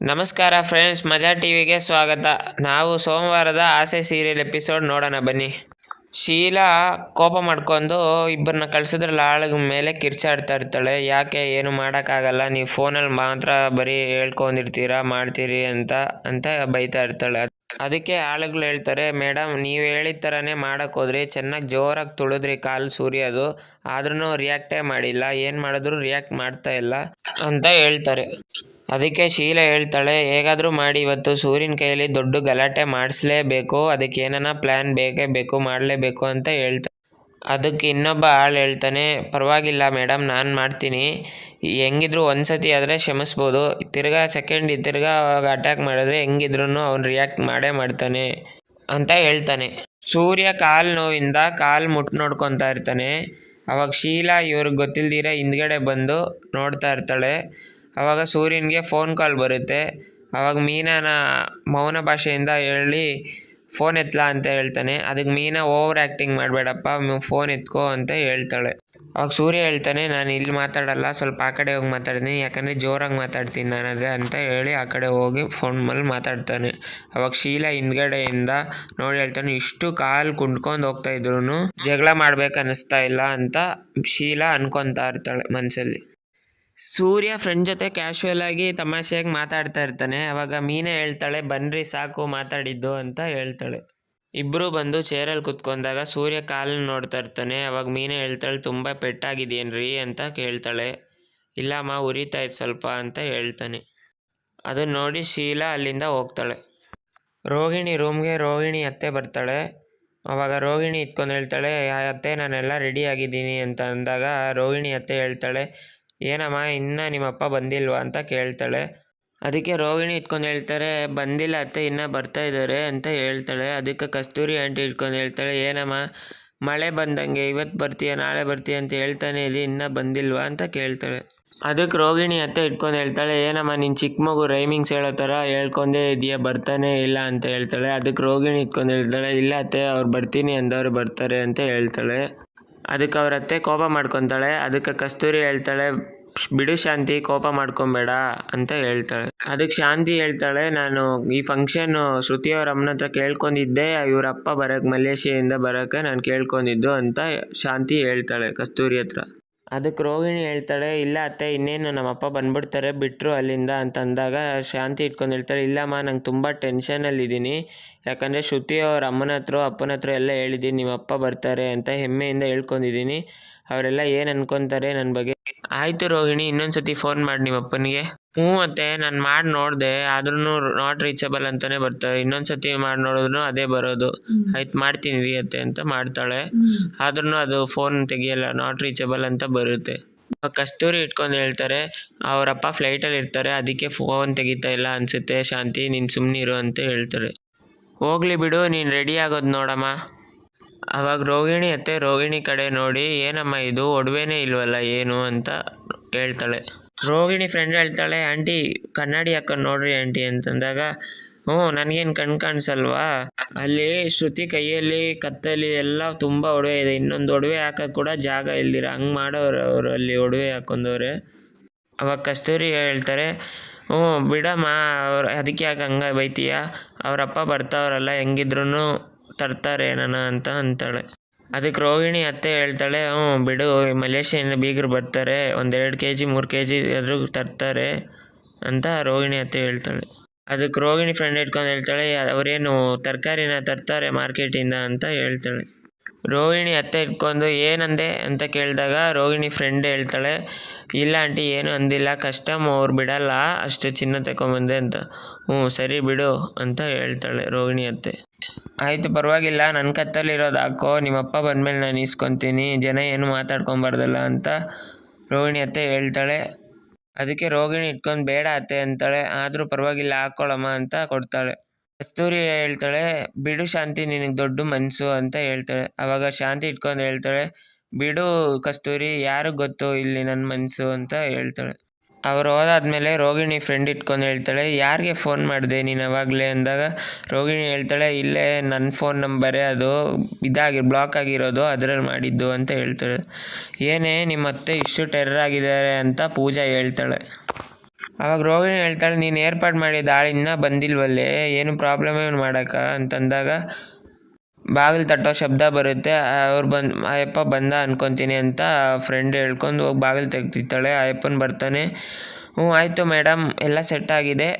ನಮಸ್ಕಾರ ಫ್ರೆಂಡ್ಸ್ ಮಜಾ ಟಿವಿಗೆ ಸ್ವಾಗತ. ನಾವು ಸೋಮವಾರದ ಆಸೆ ಸೀರಿಯಲ್ ಎಪಿಸೋಡ್ ನೋಡೋಣ ಬನ್ನಿ. ಶೀಲಾ ಕೋಪ ಮಾಡ್ಕೊಂಡು ಇಬ್ಬರನ್ನ ಕಳ್ಸಿದ್ರಲ್ಲ, ಆಳ ಮೇಲೆ ಕಿರ್ಚಾಡ್ತಾ ಇರ್ತಾಳೆ. ಯಾಕೆ ಏನು ಮಾಡೋಕ್ಕಾಗಲ್ಲ, ನೀವು ಫೋನಲ್ಲಿ ಮಾತ್ರ ಬರೀ ಹೇಳ್ಕೊಂಡಿರ್ತೀರಾ, ಮಾಡ್ತೀರಿ ಅಂತ ಅಂತ ಬೈತಾ ಇರ್ತಾಳೆ. ಅದಕ್ಕೆ ಆಳುಗಳು ಹೇಳ್ತಾರೆ ಮೇಡಮ್ ನೀವು ಹೇಳಿದ ಥರನೇ ಮಾಡಕ್ಕೆ ಹೋದ್ರಿ. ಚೆನ್ನಾಗಿ ಜೋರಾಗಿ ತುಳಿದ್ರಿ ಕಾಲು ಸೂರ್ಯದು ಆದ್ರೂ ರಿಯಾಕ್ಟೇ ಮಾಡಿಲ್ಲ. ಏನು ಮಾಡಿದ್ರು ರಿಯಾಕ್ಟ್ ಮಾಡ್ತಾ ಇಲ್ಲ, ಅಂತ ಹೇಳ್ತಾರೆ. ಅದಕ್ಕೆ ಶೀಲ ಹೇಳ್ತಾಳೆ, ಹೇಗಾದರೂ ಮಾಡಿ, ಇವತ್ತು ಸೂರ್ಯನ ಕೈಯಲ್ಲಿ ದೊಡ್ಡ ಗಲಾಟೆ ಮಾಡಿಸ್ಲೇಬೇಕು, ಅದಕ್ಕೆ ಏನನ್ನ ಪ್ಲ್ಯಾನ್ ಬೇಕೇ ಬೇಕು, ಮಾಡಲೇಬೇಕು ಅಂತ ಹೇಳ್ತಾ ಅದಕ್ಕೆ ಇನ್ನೊಬ್ಬ ಆಳು ಹೇಳ್ತಾನೆ, ಪರವಾಗಿಲ್ಲ ಮೇಡಮ್ ನಾನು ಮಾಡ್ತೀನಿ. ಹೆಂಗಿದ್ರು ಒಂದ್ಸತಿ ಆದರೆ ಕ್ಷಮಿಸ್ಬೋದು. ತಿರ್ಗಾ ಸೆಕೆಂಡ್ ತಿರ್ಗಾ ಅವಾಗ ಅಟ್ಯಾಕ್ ಮಾಡಿದ್ರೆ ಹೆಂಗಿದ್ರು ಅವ್ನು ರಿಯಾಕ್ಟ್ ಮಾಡೇ ಮಾಡ್ತಾನೆ ಅಂತ ಹೇಳ್ತಾನೆ. ಸೂರ್ಯ ಕಾಲು ನೋವಿಂದ ಕಾಲು ಮುಟ್ಟು ನೋಡ್ಕೊತಾ ಇರ್ತಾನೆ. ಅವಾಗ ಶೀಲಾ ಇವ್ರಿಗೆ ಗೊತ್ತಿಲ್ದಿರ ಹಿಂದ್ಗಡೆ ಬಂದು ನೋಡ್ತಾ ಇರ್ತಾಳೆ. ಅವಾಗ ಸೂರ್ಯನಿಗೆ ಫೋನ್ ಕಾಲ್ ಬರುತ್ತೆ. ಆವಾಗ ಮೀನಾನ ಮೌನ ಭಾಷೆಯಿಂದ ಹೇಳಿ ಫೋನ್ ಎತ್ತಲ ಅಂತ ಹೇಳ್ತಾನೆ. ಅದಕ್ಕೆ ಮೀನಾ ಓವರ್ ಆ್ಯಕ್ಟಿಂಗ್ ಮಾಡಬೇಡಪ್ಪ ಫೋನ್ ಎತ್ಕೋ ಅಂತ ಹೇಳ್ತಾಳೆ. ಅವಾಗ ಸೂರ್ಯ ಹೇಳ್ತಾನೆ, ನಾನು ಇಲ್ಲಿ ಮಾತಾಡಲ್ಲ, ಸ್ವಲ್ಪ ಆ ಕಡೆ ಹೋಗಿ ಮಾತಾಡ್ತೀನಿ. ಯಾಕಂದರೆ ಜೋರಾಗಿ ಮಾತಾಡ್ತೀನಿ ನಾನು ಅದೇ ಅಂತ ಹೇಳಿ ಆ ಕಡೆ ಹೋಗಿ ಫೋನ್ ಮೇಲೆ ಮಾತಾಡ್ತಾನೆ. ಅವಾಗ ಶೀಲಾ ಹಿಂದ್ಗಡೆಯಿಂದ ನೋಡಿ ಹೇಳ್ತಾನೆ, ಇಷ್ಟು ಕಾಲು ಕುಂಡ್ಕೊಂಡು ಹೋಗ್ತಾ ಇದ್ರು ಜಗಳ ಮಾಡ್ಬೇಕು ಅನ್ನಿಸ್ತಾ ಇಲ್ಲ, ಅಂತ ಶೀಲಾ ಅನ್ಕೊತಾ ಇರ್ತಾಳೆ ಮನಸ್ಸಲ್ಲಿ ಸೂರ್ಯ ಫ್ರೆಂಡ್ ಜೊತೆ ಕ್ಯಾಶುವಲ್ ಆಗಿ ತಮಾಷೆಯಾಗಿ ಮಾತಾಡ್ತಾ ಇರ್ತಾನೆ. ಅವಾಗ ಮೀನೇ ಹೇಳ್ತಾಳೆ, ಬನ್ರಿ, ಸಾಕು, ಮಾತಾಡಿದ್ದು ಅಂತ ಹೇಳ್ತಾಳೆ. ಇಬ್ಬರು ಬಂದು ಚೇರಲ್ಲಿ ಕುತ್ಕೊಂಡಾಗ ಸೂರ್ಯ ಕಾಲನ್ನ ನೋಡ್ತಾ ಇರ್ತಾನೆ. ಅವಾಗ ಮೀನೇ ಹೇಳ್ತಾಳೆ, ತುಂಬ ಪೆಟ್ಟಾಗಿದೆಯೇನ್ರಿ ಅಂತ ಕೇಳ್ತಾಳೆ. ಇಲ್ಲಮ್ಮ ಉರಿತಾ ಇತ್ತು ಸ್ವಲ್ಪ ಅಂತ ಹೇಳ್ತಾನೆ. ಅದನ್ನ ನೋಡಿ ಶೀಲಾ ಅಲ್ಲಿಂದ ಹೋಗ್ತಾಳೆ. ರೋಹಿಣಿ ರೂಮ್ಗೆ ರೋಹಿಣಿ ಅತ್ತೆ ಬರ್ತಾಳೆ. ಅವಾಗ ರೋಹಿಣಿ ಇಟ್ಕೊಂಡು ಹೇಳ್ತಾಳೆ "ಆ ಅತ್ತೆ, ನಾನೆಲ್ಲ ರೆಡಿ ಆಗಿದ್ದೀನಿ ಅಂತ ಅಂದಾಗ ರೋಹಿಣಿ ಅತ್ತೆ ಹೇಳ್ತಾಳೆ ಏನಮ್ಮ ಇನ್ನೂ ನಿಮ್ಮಪ್ಪ ಬಂದಿಲ್ವಾ ಅಂತ ಕೇಳ್ತಾಳೆ. ಅದಕ್ಕೆ ರೋಹಿಣಿ ಇಟ್ಕೊಂಡು ಹೇಳ್ತಾರೆ ಬಂದಿಲ್ಲ ಅತ್ತೆ ಇನ್ನೂ ಬರ್ತಾ ಇದ್ದಾರೆ ಅಂತ ಹೇಳ್ತಾಳೆ. ಅದಕ್ಕೆ ಕಸ್ತೂರಿ ಆಂಟಿ ಇಟ್ಕೊಂಡು ಹೇಳ್ತಾಳೆ ಏನಮ್ಮ ಮಳೆ ಬಂದಂಗೆ ಇವತ್ತು ಬರ್ತೀಯ ನಾಳೆ ಬರ್ತೀಯ ಅಂತ ಹೇಳ್ತಾನೆ ಇಲ್ಲಿ ಇನ್ನೂ ಬಂದಿಲ್ವಾ ಅಂತ ಕೇಳ್ತಾಳೆ. ಅದಕ್ಕೆ ರೋಗಿಣಿ ಅತ್ತೆ ಇಟ್ಕೊಂಡು ಹೇಳ್ತಾಳೆ ಏನಮ್ಮ ನಿನ್ನ ಚಿಕ್ಕ ಮಗು ರೈಮಿಂಗ್ಸ್ ಹೇಳೋ ಥರ ಹೇಳ್ಕೊಂಡೇ ಇದೆಯಾ ಬರ್ತಾನೆ ಇಲ್ಲ ಅಂತ ಹೇಳ್ತಾಳೆ. ಅದಕ್ಕೆ ರೋಗಿಣಿ ಇಟ್ಕೊಂಡು ಹೇಳ್ತಾಳೆ ಇಲ್ಲ ಅತ್ತೆ ಅವ್ರು ಬರ್ತೀನಿ ಅಂದವರು ಬರ್ತಾರೆ ಅಂತ ಹೇಳ್ತಾಳೆ. ಅದಕ್ಕೆ ಅವ್ರ ಅತ್ತೆ ಕೋಪ ಮಾಡ್ಕೊತಾಳೆ. ಅದಕ್ಕೆ ಕಸ್ತೂರಿ ಹೇಳ್ತಾಳೆ "ಶ್ಶ್, ಬಿಡು ಶಾಂತಿ, ಕೋಪ ಮಾಡ್ಕೊಬೇಡ ಅಂತ ಹೇಳ್ತಾಳೆ. ಅದಕ್ಕೆ ಶಾಂತಿ ಹೇಳ್ತಾಳೆ, ನಾನು ಈ ಫಂಕ್ಷನ್ ಶ್ರುತಿ ಅವ್ರ ಅಮ್ಮನ ಹತ್ರ ಕೇಳ್ಕೊಂಡಿದ್ದೆ, ಇವ್ರ ಅಪ್ಪ ಬರೋಕ್ಕೆ ಮಲೇಷಿಯಿಂದ ಬರೋಕ್ಕೆ ನಾನು ಕೇಳ್ಕೊಂಡಿದ್ದು ಅಂತ ಶಾಂತಿ ಹೇಳ್ತಾಳೆ ಕಸ್ತೂರಿ ಹತ್ರ. ಅದಕ್ಕೆ ರೋಹಿಣಿ ಹೇಳ್ತಾಳೆ, ಇಲ್ಲ ಅತ್ತೆ, ಇನ್ನೇನು ನಮ್ಮ ಅಪ್ಪ ಬಂದ್ಬಿಡ್ತಾರೆ ಬಿಟ್ಟರು ಅಲ್ಲಿಂದ ಅಂತ ಅಂದಾಗ ಶಾಂತಿ ಇಟ್ಕೊಂಡು ಹೇಳ್ತಾಳೆ, ಇಲ್ಲಮ್ಮ, ನಂಗೆ ತುಂಬ ಟೆನ್ಷನಲ್ಲಿದ್ದೀನಿ ಯಾಕಂದರೆ ಶ್ರುತಿ ಅವ್ರ ಅಮ್ಮನ ಹತ್ರ, ಅಪ್ಪನ ಹತ್ರ ಎಲ್ಲ ಹೇಳಿದ್ದೀನಿ, ನಿಮ್ಮ ಅಪ್ಪ ಬರ್ತಾರೆ ಅಂತ ಹೆಮ್ಮೆಯಿಂದ ಹೇಳ್ಕೊಂಡಿದ್ದೀನಿ. ಅವರೆಲ್ಲ ಏನು ಅನ್ಕೊತಾರೆ ನನ್ನ ಬಗ್ಗೆ ಆಯಿತು ರೋಹಿಣಿ ಇನ್ನೊಂದು ಸತಿ ಫೋನ್ ಮಾಡಿ ನಿಮ್ಮ ಅಪ್ಪನಿಗೆ. ಹ್ಞೂ ಅತ್ತೆ ನಾನು ಮಾಡಿ ನೋಡಿದೆ ಆದ್ರೂ ನಾಟ್ ರೀಚಬಲ್ ಅಂತಲೇ ಬರ್ತಾರೆ ಇನ್ನೊಂದು ಸತಿ ಮಾಡಿ ನೋಡಿದ್ರು ಅದೇ ಬರೋದು. ಆಯ್ತು ಮಾಡ್ತೀನಿ ರೀ ಅತ್ತೆ ಅಂತ ಮಾಡ್ತಾಳೆ. ಆದ್ರೂ ಅದು ಫೋನ್ ತೆಗಿಯಲ್ಲ ನಾಟ್ ರೀಚಬಲ್ ಅಂತ ಬರುತ್ತೆ. ಕಸ್ತೂರಿ ಇಟ್ಕೊಂಡು ಹೇಳ್ತಾರೆ ಅವರಪ್ಪ ಫ್ಲೈಟಲ್ಲಿ ಇರ್ತಾರೆ ಅದಕ್ಕೆ ಫೋನ್ ತೆಗಿತಾ ಇಲ್ಲ ಅನಿಸುತ್ತೆ ಶಾಂತಿ ನೀನು ಸುಮ್ಮನಿರು ಅಂತ ಹೇಳ್ತಾರೆ. ಹೋಗ್ಲಿ ಬಿಡು ನೀನು ರೆಡಿ ಆಗೋದು ನೋಡಮ್ಮ. ಅವಾಗ ರೋಹಿಣಿ ಅತ್ತೆ ರೋಹಿಣಿ ಕಡೆ ನೋಡಿ, ಏನಮ್ಮ ಇದು? ಒಡವೆನೇ ಇಲ್ವಲ್ಲ, ಏನು? ಅಂತ ಹೇಳ್ತಾಳೆ. ರೋಹಿಣಿ ಫ್ರೆಂಡ್ ಹೇಳ್ತಾಳೆ, ಆಂಟಿ, ಕನ್ನಡಿ ಹಾಕೊಂಡು ನೋಡ್ರಿ ಆಂಟಿ ಅಂತಂದಾಗ, ಹ್ಞೂ, ನನಗೇನು ಕಣ್ ಕಾಣಿಸಲ್ವಾ? ಅಲ್ಲಿ ಶ್ರುತಿ ಕೈಯಲ್ಲಿ, ಕತ್ತಲ್ಲಿ ಎಲ್ಲ ತುಂಬ ಒಡವೆ ಇದೆ. ಇನ್ನೊಂದು ಒಡವೆ ಹಾಕೋಕೆ ಕೂಡ ಜಾಗ ಇಲ್ದಿರ, ಹಂಗೆ ಮಾಡೋರು ಅವರು ಅಲ್ಲಿ ಒಡವೆ ಹಾಕೊಂಡವ್ರೆ. ಅವಾಗ ಕಸ್ತೂರಿ ಹೇಳ್ತಾರೆ, ಹ್ಞೂ, ಬಿಡಮ್ಮ, ಅವ್ರು, ಅದಕ್ಕೆ ಯಾಕೆ ಹಂಗೆ ಬೈತೀಯ? ಅವರಪ್ಪ ಬರ್ತಾವ್ರಲ್ಲ ಹೆಂಗಿದ್ರು ತರ್ತಾರೆ ಏನನ ಅಂತ ಅಂತಾಳೆ. ಅದಕ್ಕೆ ರೋಹಿಣಿ ಅತ್ತೆ ಹೇಳ್ತಾಳೆ, ಹ್ಞೂ ಬಿಡು ಮಲೇಷಿಯಿಂದ ಬೀಗರು ಬರ್ತಾರೆ, ಒಂದೆರಡು ಕೆ ಜಿ ಮೂರು ಕೆ ಜಿ ಆದರೂ ತರ್ತಾರೆ ಅಂತ ರೋಹಿಣಿ ಅತ್ತೆ ಹೇಳ್ತಾಳೆ. ಅದಕ್ಕೆ ರೋಹಿಣಿ ಫ್ರೆಂಡ್ ಇಟ್ಕೊಂಡು ಹೇಳ್ತಾಳೆ, ಅವರೇನು ತರಕಾರಿನ ತರ್ತಾರೆ ಮಾರ್ಕೆಟಿಂದ ಅಂತ ಹೇಳ್ತಾಳೆ. ರೋಹಿಣಿ ಅತ್ತೆ ಇಟ್ಕೊಂಡು ಏನಂದೆ ಅಂತ ಕೇಳಿದಾಗ ರೋಹಿಣಿ ಫ್ರೆಂಡ್ ಹೇಳ್ತಾಳೆ, ಇಲ್ಲ ಆಂಟಿ, ಏನು ಅಂದಿಲ್ಲ ಕಸ್ಟಮ್ ಅವ್ರು ಬಿಡಲ್ಲ, ಅಷ್ಟು ಚಿನ್ನ ತಗೊಂಬಂದೆ ಅಂತ. ಹ್ಞೂ ಸರಿ ಬಿಡು ಅಂತ ಹೇಳ್ತಾಳೆ ರೋಹಿಣಿ ಅತ್ತೆ. ಆಯಿತು, ಪರವಾಗಿಲ್ಲ. ನನ್ನ ಕತ್ತಲ್ಲಿರೋದು ಹಾಕೋ. ನಿಮ್ಮಪ್ಪ ಬಂದಮೇಲೆ ನಾನು ಇಸ್ಕೊತೀನಿ ಜನ ಏನು ಮಾತಾಡ್ಕೊಬಾರ್ದಲ್ಲ ಅಂತ ರೋಹಿಣಿ ಅತ್ತೆ ಹೇಳ್ತಾಳೆ. ಅದಕ್ಕೆ ರೋಗಿಣಿ ಇಟ್ಕೊಂಡು ಬೇಡ ಅತ್ತೆ ಅಂತಾಳೆ. ಆದರೂ ಪರವಾಗಿಲ್ಲ ಹಾಕ್ಕೊಳಮ್ಮ ಅಂತ ಕೊಡ್ತಾಳೆ. ಕಸ್ತೂರಿ ಹೇಳ್ತಾಳೆ, ಬಿಡು ಶಾಂತಿ, ನಿನಗೆ ದೊಡ್ಡ ಮನಸ್ಸು ಅಂತ ಹೇಳ್ತಾಳೆ. ಅವಾಗ ಶಾಂತಿ ಇಟ್ಕೊಂಡು ಹೇಳ್ತಾಳೆ, ಬಿಡು ಕಸ್ತೂರಿ, ಯಾರಿಗೆ ಗೊತ್ತು ಇಲ್ಲಿ ನನ್ನ ಮನಸ್ಸು ಅಂತ ಹೇಳ್ತಾಳೆ. ಅವ್ರು ಹೋದಾದ್ಮೇಲೆ ರೋಗಿಣಿ ಫ್ರೆಂಡ್ ಇಟ್ಕೊಂಡು ಹೇಳ್ತಾಳೆ, ಯಾರಿಗೆ ಫೋನ್ ಮಾಡಿದೆ ನೀನು ಅವಾಗಲೇ? ಅಂದಾಗ, ರೋಗಿಣಿ ಹೇಳ್ತಾಳೆ, ಇಲ್ಲೇ ನನ್ನ ಫೋನ್ ನಂಬರೇ ಅದು ಇದಾಗಿ ಬ್ಲಾಕ್ ಆಗಿರೋದು, ಅದರಲ್ಲಿ ಮಾಡಿದ್ದು, ಅಂತ ಹೇಳ್ತಾಳೆ. ಏನೇ, ನಿಮ್ಮ ಅತ್ತೆ ಇಷ್ಟು ಟೆರರ್ ಆಗಿದ್ದಾರೆ ಅಂತ ಪೂಜಾ ಹೇಳ್ತಾಳೆ. ಅವಾಗ ರೋಹಿಣಿ ಹೇಳ್ತಾಳೆ, ನೀನು ಏರ್ಪಾಡು ಮಾಡಿದ ಆಳು ಬಂದಿಲ್ವಲ್ಲೇ? ಏನು ಪ್ರಾಬ್ಲಮ್ ಏನು ಮಾಡೋಕ್ಕ? ಅಂತಂದಾಗ ಬಾಗಿಲು ತಟ್ಟೋ ಶಬ್ದ ಬರುತ್ತೆ, ಅವ್ರು ಬಂದು ಆಯಪ್ಪ ಬಂದ ಅನ್ಕೊತೀನಿ ಅಂತ ಫ್ರೆಂಡ್ ಹೇಳ್ಕೊಂಡು ಹೋಗಿ ಬಾಗಿಲು ತೆಗ್ದಿತ್ತಾಳೆ ಅಯ್ಯಪ್ಪನ ಬರ್ತಾನೆ. ಹ್ಞೂ, ಆಯಿತು ಮೇಡಮ್ ಎಲ್ಲ ಸೆಟ್ ಆಗಿದೆ.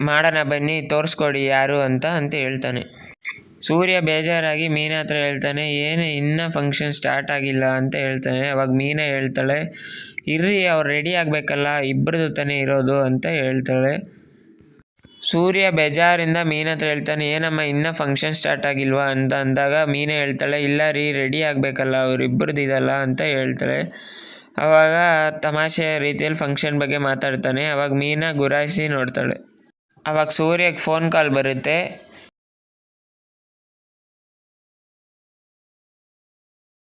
ಮಾಡೋಣ ಬನ್ನಿ, ತೋರಿಸ್ಕೊಡಿ ಯಾರು ಅಂತ ಅಂತ ಹೇಳ್ತಾನೆ. ಸೂರ್ಯ ಬೇಜಾರಾಗಿ ಮೀನಾ ಹತ್ರ ಹೇಳ್ತಾನೆ, ಏನು, ಇನ್ನೂ ಫಂಕ್ಷನ್ ಸ್ಟಾರ್ಟ್ ಆಗಿಲ್ಲ ಅಂತ ಹೇಳ್ತಾನೆ. ಅವಾಗ ಮೀನಾ ಹೇಳ್ತಾಳೆ, ಇರ್ರಿ, ಅವ್ರು ರೆಡಿ ಆಗಬೇಕಲ್ಲ ಇಬ್ಬರದು ತಾನೇ ಇರೋದು ಅಂತ ಹೇಳ್ತಾಳೆ. ಸೂರ್ಯ ಬೇಜಾರಿಂದ ಮೀನ ಹತ್ರ ಹೇಳ್ತಾನೆ ಏನಮ್ಮ ಇನ್ನೂ ಫಂಕ್ಷನ್ ಸ್ಟಾರ್ಟ್ ಆಗಿಲ್ವಾ? ಅಂತ ಅಂದಾಗ ಮೀನೇ ಹೇಳ್ತಾಳೆ, ಇಲ್ಲ ರೀ ರೆಡಿ ಆಗಬೇಕಲ್ಲ ಅವರಿಬ್ಬರದ್ದು ಇದಲ್ಲ, ಅಂತ ಹೇಳ್ತಾಳೆ. ಅವಾಗ ತಮಾಷೆಯ ರೀತಿಯಲ್ಲಿ ಫಂಕ್ಷನ್ ಬಗ್ಗೆ ಮಾತಾಡ್ತಾನೆ. ಅವಾಗ ಮೀನಾ ಗುರಾಯಿಸಿ ನೋಡ್ತಾಳೆ. ಅವಾಗ ಸೂರ್ಯಗೆ ಫೋನ್ ಕಾಲ್ ಬರುತ್ತೆ.